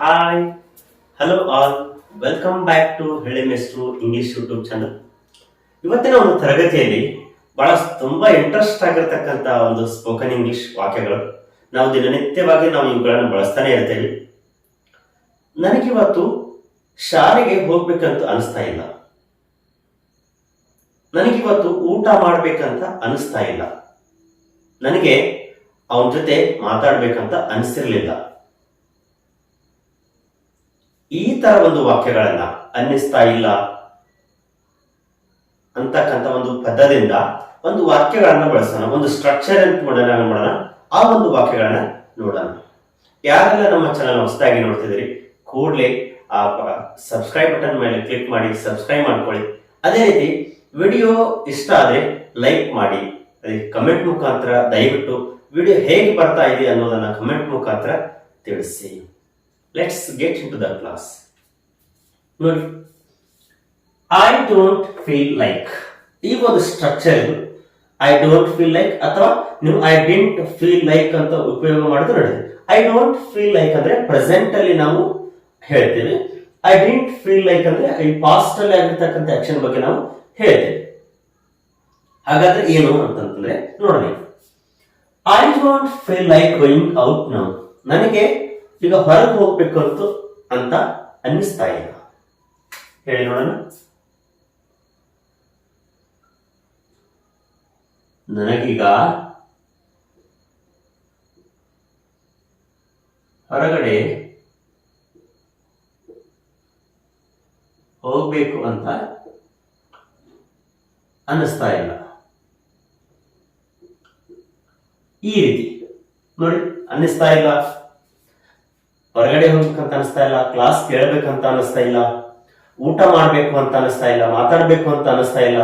Hi hello all welcome back to Halli Meshtru English YouTube channel ಇವತ್ತಿನ ಒಂದು ತರಗತಿಯಲ್ಲಿ ಬಹಳ ತುಂಬಾ ಇಂಟ್ರೆಸ್ಟ್ ಆಗಿರತಕ್ಕಂತ ಒಂದು ಸ್ಪೋಕನ್ ಇಂಗ್ಲಿಷ್ ವಾಕ್ಯಗಳು. ನಾವು ದಿನನಿತ್ಯವಾಗಿ ನಾವು ಇವುಗಳನ್ನು ಬಳಸ್ತಾನೆ ಇರ್ತೇವೆ. ನನಗಿವತ್ತು ಶಾಲೆಗೆ ಹೋಗ್ಬೇಕಂತ ಅನಿಸ್ತಾ ಇಲ್ಲ. ನನಗಿವತ್ತು ಊಟ ಮಾಡ್ಬೇಕಂತ ಅನಿಸ್ತಾ ಇಲ್ಲ. ನನಗೆ ಅವನ ಜೊತೆ ಮಾತಾಡ್ಬೇಕಂತ ಅನಿಸಿರ್ಲಿಲ್ಲ. ಈ ತರ ಒಂದು ವಾಕ್ಯಗಳನ್ನ ಅನ್ನಿಸ್ತಾ ಇಲ್ಲ ಅಂತಕ್ಕಂಥ ಒಂದು ಪದದಿಂದ ಒಂದು ವಾಕ್ಯಗಳನ್ನ ಬಳಸೋಣ, ಒಂದು ಸ್ಟ್ರಕ್ಚರ್ ಅಂತ ಮಾಡೋಣ ಮಾಡೋಣ? ಆ ಒಂದು ವಾಕ್ಯಗಳನ್ನ ನೋಡೋಣ. ಯಾರೆಲ್ಲ ನಮ್ಮ ಚಾನಲ್ ಹೊಸದಾಗಿ ನೋಡ್ತಿದ್ರಿ ಕೂಡಲೇ ಆ ಸಬ್ಸ್ಕ್ರೈಬ್ ಬಟನ್ ಮೇಲೆ ಕ್ಲಿಕ್ ಮಾಡಿ ಸಬ್ಸ್ಕ್ರೈಬ್ ಮಾಡ್ಕೊಳ್ಳಿ. ಅದೇ ರೀತಿ ವಿಡಿಯೋ ಇಷ್ಟ ಆದ್ರೆ ಲೈಕ್ ಮಾಡಿ. ಅದಕ್ಕೆ ಕಮೆಂಟ್ ಮುಖಾಂತರ ದಯವಿಟ್ಟು ವಿಡಿಯೋ ಹೇಗೆ ಬರ್ತಾ ಇದೆ ಅನ್ನೋದನ್ನ ಕಮೆಂಟ್ ಮುಖಾಂತರ ತಿಳಿಸಿ. Let's get into the class ನೋಡಿ ಐ ಡೋಂಟ್ ಫೀಲ್ ಲೈಕ್ ಈ ಒಂದು structure I don't feel like ಅಥವಾ ನೀವು ಐ ಡಿಂಟ್ ಫೀಲ್ ಲೈಕ್ ಅಂತ ಉಪಯೋಗ ಮಾಡಿದ್ರೆ ನೋಡಿ. ಐ ಡೋಂಟ್ ಫೀಲ್ ಲೈಕ್ ಅಂದ್ರೆ ಪ್ರೆಸೆಂಟ್ ಅಲ್ಲಿ ನಾವು ಹೇಳ್ತೇವೆ. ಐ ಡಿಂಟ್ ಫೀಲ್ ಲೈಕ್ ಅಂದ್ರೆ ಈ ಪಾಸ್ಟ್ ಅಲ್ಲಿ ಆಗಿರ್ತಕ್ಕಂಥ ಆಕ್ಷನ್ ಬಗ್ಗೆ ನಾವು ಹೇಳ್ತೇವೆ. ಹಾಗಾದ್ರೆ ಏನು ಅಂತಂದ್ರೆ ನೋಡೋಣ I don't feel like going out now ನನಗೆ ಈಗ ಹೊರಗೆ ಹೋಗ್ಬೇಕು ಅಂತ ಅಂತ ಅನ್ನಿಸ್ತಾ ಇಲ್ಲ. ಹೇಳಿ ನೋಡೋಣ. ನನಗೀಗ ಹೊರಗಡೆ ಹೋಗ್ಬೇಕು ಅಂತ ಅನ್ನಿಸ್ತಾ ಇಲ್ಲ. ಈ ರೀತಿ. ನೋಡಿ, ಅನ್ನಿಸ್ತಾ ಇಲ್ಲ. ಹೊರಗಡೆ ಹೋಗ್ಬೇಕಂತ ಅನಿಸ್ತಾ ಇಲ್ಲ ಕ್ಲಾಸ್ ಕೇಳಬೇಕಂತ ಅನಿಸ್ತಾ ಇಲ್ಲ, ಊಟ ಮಾಡಬೇಕು ಅಂತ ಅನಿಸ್ತಾ ಇಲ್ಲ, ಮಾತಾಡಬೇಕು ಅಂತ ಅನಿಸ್ತಾ ಇಲ್ಲ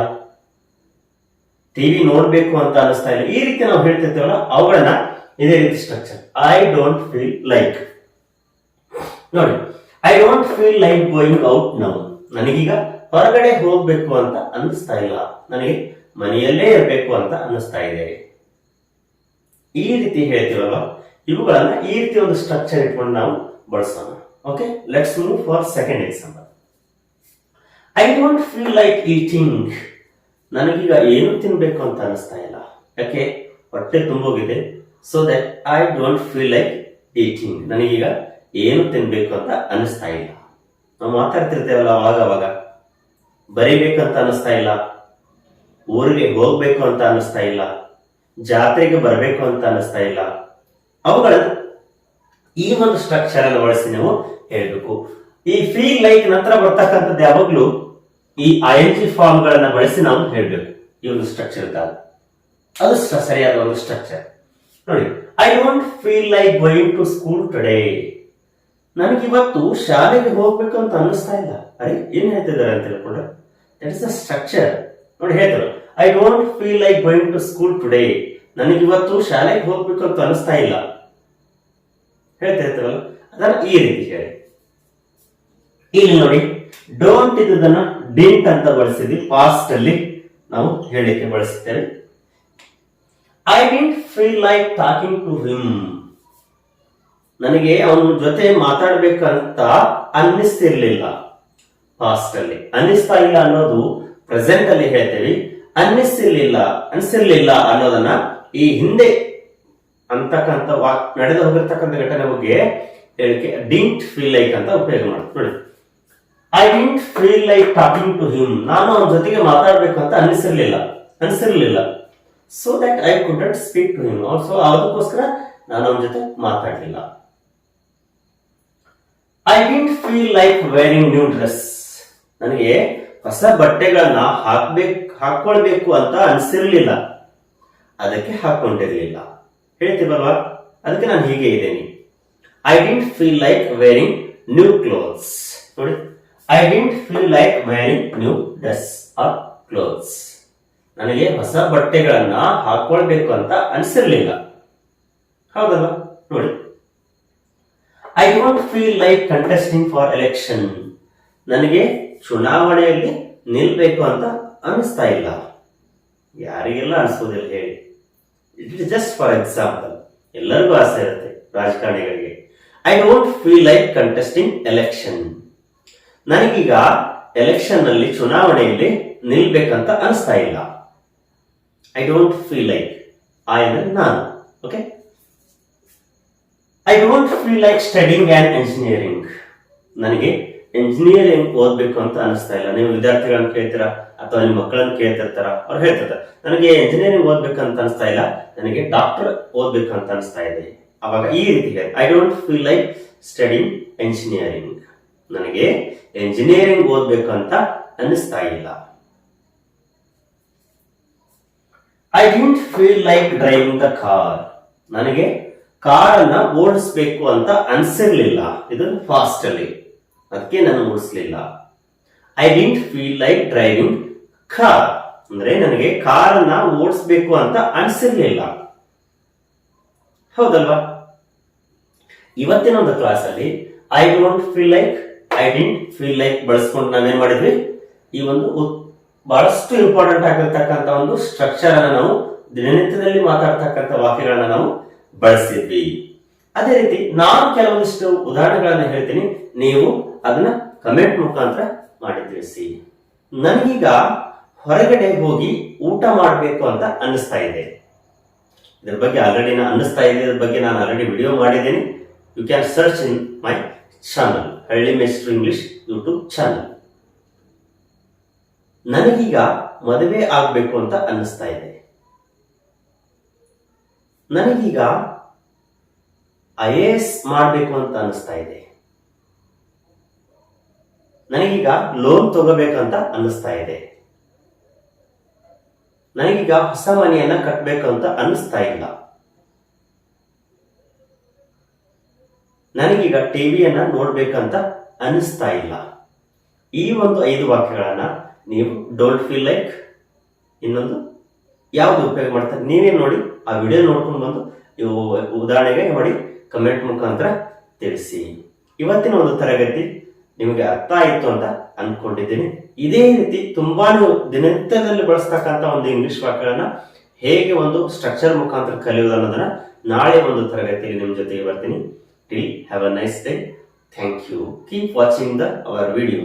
ಟಿವಿ ನೋಡಬೇಕು ಅಂತ ಅನಿಸ್ತಾ ಇಲ್ಲ. ಈ ರೀತಿ ನಾವು ಹೇಳ್ತಿರ್ತೇವಲ್ಲ, ಅವುಗಳನ್ನ ಇದೇ ರೀತಿ structure I don't feel like ನೋಡಿ I don't feel like going out now ನನಗೀಗ ಹೊರಗಡೆ ಹೋಗ್ಬೇಕು ಅಂತ ಅನಿಸ್ತಾ ಇಲ್ಲ. ನನಗೆ ಮನೆಯಲ್ಲೇ ಇರಬೇಕು ಅಂತ ಅನ್ನಿಸ್ತಾ ಇದೆ. ಈ ರೀತಿ ಹೇಳ್ತೀವಲ್ವ ಇವುಗಳನ್ನ ಈ ರೀತಿ ಒಂದು ಸ್ಟ್ರಕ್ಚರ್ ಇಟ್ಕೊಂಡು ನಾವು ಬಳಸೋಣ. Okay let's move for second example I don't feel like eating ನನಗೀಗ ಏನು ತಿನ್ಬೇಕು ಅಂತ ಅನಿಸ್ತಾ ಇಲ್ಲ. ಯಾಕೆ? ಹೊಟ್ಟೆ ತುಂಬೋಗಿದೆ. So that I don't feel like eating ನನಗೀಗ ಏನು ತಿನ್ಬೇಕು ಅಂತ ಅನಿಸ್ತಾ ಇಲ್ಲ. ನಾವು ಮಾತಾಡ್ತಿರ್ತೇವಲ್ಲ ಅವಾಗ ಅವಾಗ. ಬರೀಬೇಕಂತ ಅನಿಸ್ತಾ ಇಲ್ಲ. ಊರಿಗೆ ಹೋಗ್ಬೇಕು ಅಂತ ಅನಿಸ್ತಾ ಇಲ್ಲ. ಜಾತ್ರೆಗೆ ಬರಬೇಕು ಅಂತ ಅನಿಸ್ತಾ ಇಲ್ಲ. ಅವುಗಳ ಈ ಒಂದು ಸ್ಟ್ರಕ್ಚರ್ ಅನ್ನು ಬಳಸಿ ನಾವು ಹೇಳಬೇಕು. ಈ ಫೀಲ್ ಲೈಕ್ ನಂತರ ಬರ್ತಕ್ಕಂಥದ್ದು ಯಾವಾಗ್ಲೂ ಈ ಐ ಎನ್ ಜಿ ಫಾರ್ಮ್ ಗಳನ್ನ ಬಳಸಿ ನಾವು ಹೇಳಬೇಕು. ಈ ಒಂದು ಸ್ಟ್ರಕ್ಚರ್ ಅದು ಸರಿಯಾದ ಒಂದು ಸ್ಟ್ರಕ್ಚರ್ ನೋಡಿ I don't feel like going to school today ನನಗಿವತ್ತು ಶಾಲೆಗೆ ಹೋಗ್ಬೇಕು ಅಂತ ಅನ್ನಿಸ್ತಾ ಇಲ್ಲ. ಅರೆ, ಏನ್ ಹೇಳ್ತಿದ್ದಾರೆ ಅಂತ ಹೇಳ್ಕೊಂಡ್ರೆ ದಟ್ ಇಸ್ ಅ ಸ್ಟ್ರಕ್ಚರ್ ನೋಡಿ ಹೇಳ್ತಾರೆ. I don't feel like going to school today ನನಗಿವತ್ತು ಶಾಲೆಗೆ ಹೋಗ್ಬೇಕು ಅಂತ ಅನಿಸ್ತಾ ಇಲ್ಲ. ಹೇಳ್ತಾ ಇರ್ತೇವಲ್ಲ? ಅದನ್ನ ಈ ರೀತಿ ಹೇಳಿ. ಇಲ್ಲಿ ನೋಡಿ ಡೋಂಟ್ ಇದನ್ನ ಡಿಂಟ್ ಅಂತ ಬಳಸಿದ್ವಿ. ಪಾಸ್ಟ್ ಅಲ್ಲಿ ನಾವು ಹೇಳಿಕೆ ಬಳಸುತ್ತೇವೆ. I didn't feel like talking to him ನನಗೆ ಅವನ ಜೊತೆ ಮಾತಾಡ್ಬೇಕಂತ ಅನ್ನಿಸ್ತಿರ್ಲಿಲ್ಲ. ಪಾಸ್ಟ್ ಅಲ್ಲಿ. ಅನ್ನಿಸ್ತಾ ಇಲ್ಲ ಅನ್ನೋದು ಪ್ರೆಸೆಂಟ್ ಅಲ್ಲಿ ಹೇಳ್ತೇವೆ. ಅನ್ನಿಸ್ತಿರ್ಲಿಲ್ಲ, ಅನ್ಸಿರ್ಲಿಲ್ಲ ಅನ್ನೋದನ್ನ ಈ ಹಿಂದೆ ಅಂತಕ್ಕಂಥ ವಾಕ್ ನಡೆದು ಹೋಗಿರ್ತಕ್ಕಂಥ ಘಟನೆ ಬಗ್ಗೆ ಹೇಳಿಕೆ ಡಿಂಟ್ ಫೀಲ್ ಲೈಕ್ ಅಂತ ಉಪಯೋಗ ಮಾಡುತ್ತೆ ನೋಡಿ. I didn't feel like talking to him ನಾನು ಅವನ ಜೊತೆಗೆ ಮಾತಾಡಬೇಕು ಅಂತ ಅನಿಸಿರ್ಲಿಲ್ಲ. ಅನಿಸಿರ್ಲಿಲ್ಲ. So that I couldn't speak to him also ಅದಕ್ಕೋಸ್ಕರ ನಾನು ಅವನ ಜೊತೆ ಮಾತಾಡಲಿಲ್ಲ. I didn't feel like wearing new dress ನನಗೆ ಹೊಸ ಬಟ್ಟೆಗಳನ್ನ ಹಾಕ್ಬೇಕು ಹಾಕೊಳ್ಬೇಕು ಅಂತ ಅನಿಸಿರ್ಲಿಲ್ಲ. ಅದಕ್ಕೆ ಹಾಕೊಂಡಿರಲಿಲ್ಲ ಹೇಳ್ತೀವಲ್ವಾ ಅದಕ್ಕೆ ನಾನು ಹೀಗೆ ಇದ್ದೇನೆ. I didn't feel like wearing new clothes ನೋಡಿ. I didn't feel like wearing new dress or clothes ನನಗೆ ಹೊಸ ಬಟ್ಟೆಗಳನ್ನ ಹಾಕೊಳ್ಬೇಕು ಅಂತ ಅನಿಸಿರ್ಲಿಲ್ಲ. ಹೌದಲ್ಲ ನೋಡಿ. I don't feel like contesting for election ನನಗೆ ಚುನಾವಣೆಯಲ್ಲಿ ನಿಲ್ಬೇಕು ಅಂತ ಅನಿಸ್ತಾ ಇಲ್ಲ. ಯಾರಿಗೆಲ್ಲ ಅನಿಸೋದಿಲ್ಲ ಹೇಳಿ. It is just for example ಎಲ್ಲರಿಗೂ ಆಸೆ ಇರುತ್ತೆ ರಾಜಕಾರಣಿಗಳಿಗೆ. I don't feel like contesting election ನನಗೀಗ ಎಲೆಕ್ಷನ್ನಲ್ಲಿ ಚುನಾವಣೆಯಲ್ಲಿ ನಿಲ್ಬೇಕಂತ ಅನಿಸ್ತಾ ಇಲ್ಲ. I don't feel like I ಅಂದ್ರೆ ನಾನು okay I don't feel like studying and engineering ನನಗೆ ಎಂಜಿನಿಯರಿಂಗ್ ಓದ್ಬೇಕು ಅಂತ ಅನಿಸ್ತಾ ಇಲ್ಲ. ನೀವು ವಿದ್ಯಾರ್ಥಿಗಳನ್ನ ಕೇಳ್ತೀರಾ ಅಥವಾ ನಿಮ್ಮ ಮಕ್ಕಳನ್ನ ಕೇಳ್ತಿರ್ತಾರ? ಅವ್ರು ಹೇಳ್ತಿರ್ತಾರೆ ನನಗೆ ಇಂಜಿನಿಯರಿಂಗ್ ಓದ್ಬೇಕಂತ ಅನಿಸ್ತಾ ಇಲ್ಲ, ನನಗೆ ಡಾಕ್ಟರ್ ಓದ್ಬೇಕಂತ ಅನಿಸ್ತಾ ಇದೆ. ಅವಾಗ ಈ ರೀತಿ I don't feel like studying engineering ನನಗೆ ಇಂಜಿನಿಯರಿಂಗ್ ಓದ್ಬೇಕು ಅಂತ ಅನಿಸ್ತಾ ಇಲ್ಲ. I didn't feel like driving the car ನನಗೆ ಕಾರನ್ನ ಓಡಿಸ್ಬೇಕು ಅಂತ ಅನ್ಸಿರ್ಲಿಲ್ಲ. ಇದು ಫಾಸ್ಟ್ ಅಲ್ಲಿ. ಅದಕ್ಕೆ ನಾನು ಮುಗಿಸ್ಲಿಲ್ಲ. I didn't feel like driving car ಅಂದ್ರೆ ನನಗೆ ಕಾರನ್ನ ಓಡಿಸ್ಬೇಕು ಅಂತ ಅನಿಸಿರ್ಲಿಲ್ಲ. ಹೌದಲ್ವಾ? ಇವತ್ತಿನ ಒಂದು ಕ್ಲಾಸ್ ಅಲ್ಲಿ I don't feel like I didn't feel like ಬಳಸ್ಕೊಂಡು ನಾವೇನ್ ಮಾಡಿದ್ವಿ? ಈ ಒಂದು ಬಹಳಷ್ಟು ಇಂಪಾರ್ಟೆಂಟ್ ಆಗಿರ್ತಕ್ಕಂಥ ಒಂದು ಸ್ಟ್ರಕ್ಚರ್ ಅನ್ನ ನಾವು ದಿನನಿತ್ಯದಲ್ಲಿ ಮಾತಾಡ್ತಕ್ಕಂಥ ವಾಕ್ಯಗಳನ್ನ ನಾವು ಬಳಸಿದ್ವಿ. ಅದೇ ರೀತಿ, ನಾನು ಕೆಲವೊಂದಿಷ್ಟು ಉದಾಹರಣೆಗಳನ್ನ ಹೇಳ್ತೀನಿ. ನೀವು ಅದನ್ನ ಕಮೆಂಟ್ ಮುಖಾಂತರ ಮಾಡಿ ತಿಳಿಸಿ. ನನಗೀಗ ಹೊರಗಡೆ ಹೋಗಿ ಊಟ ಮಾಡಬೇಕು ಅಂತ ಅನ್ನಿಸ್ತಾ ಇದೆ. ಇದ್ರ ಬಗ್ಗೆ ಆಲ್ರೆಡಿ ನಾನು ಅನ್ನಿಸ್ತಾ ಇದೆ, ಇದ್ರ ಬಗ್ಗೆ ನಾನು ಆಲ್ರೆಡಿ ವಿಡಿಯೋ ಮಾಡಿದ್ದೀನಿ. You can search in my channel Halli Meshtru English YouTube channel ನನಗೀಗ ಮದುವೆ ಆಗಬೇಕು ಅಂತ ಅನ್ನಿಸ್ತಾ ಇದೆ. ನನಗೀಗ ಐ ಎ ಎಸ್ ಮಾಡಬೇಕು ಅಂತ ಅನ್ನಿಸ್ತಾ ಇದೆ. ನನಗೀಗ ಲೋನ್ ತಗೋಬೇಕಂತ ಅನ್ನಿಸ್ತಾ ಇದೆ. ನನಗೀಗ ಹೊಸ ಮನೆಯನ್ನ ಕಟ್ಟಬೇಕು ಅಂತ ಅನ್ನಿಸ್ತಾ ಇಲ್ಲ. ನನಗೀಗ ಟಿವಿಯನ್ನ ನೋಡ್ಬೇಕಂತ ಅನ್ನಿಸ್ತಾ ಇಲ್ಲ. ಈ ಒಂದು ಐದು ವಾಕ್ಯಗಳನ್ನ ನೀವು ಡೋಂಟ್ ಫೀಲ್ ಲೈಕ್ ಇನ್ನೊಂದು ಯಾವ್ದು ಉಪಯೋಗ ಮಾಡ್ತಾರೆ ನೀವೇ ನೋಡಿ ಆ ವಿಡಿಯೋ ನೋಡ್ಕೊಂಡು ಬಂದು ಉದಾಹರಣೆಗೆ ಮಾಡಿ ಕಮೆಂಟ್ ಮುಖಾಂತರ ತಿಳಿಸಿ. ಇವತ್ತಿನ ಒಂದು ತರಗತಿ ನಿಮಗೆ ಅರ್ಥ ಆಯಿತು ಅಂತ ಅಂದ್ಕೊಂಡಿದ್ದೀನಿ ಇದೇ ರೀತಿ ತುಂಬಾ ದಿನನಿತ್ಯದಲ್ಲಿ ಬಳಸ್ತಕ್ಕಂಥ ಒಂದು ಇಂಗ್ಲಿಷ್ ವಾಕ್ಯಗಳನ್ನ ಹೇಗೆ ಒಂದು ಸ್ಟ್ರಕ್ಚರ್ ಮುಖಾಂತರ ಕಲಿಯೋದು ಅನ್ನೋದನ್ನ ನಾಳೆ ಒಂದು ತರಗತಿಯಲ್ಲಿ ನಿಮ್ಮ ಜೊತೆಗೆ ಬರ್ತೀನಿ. Till have a nice day thank you keep watching the our video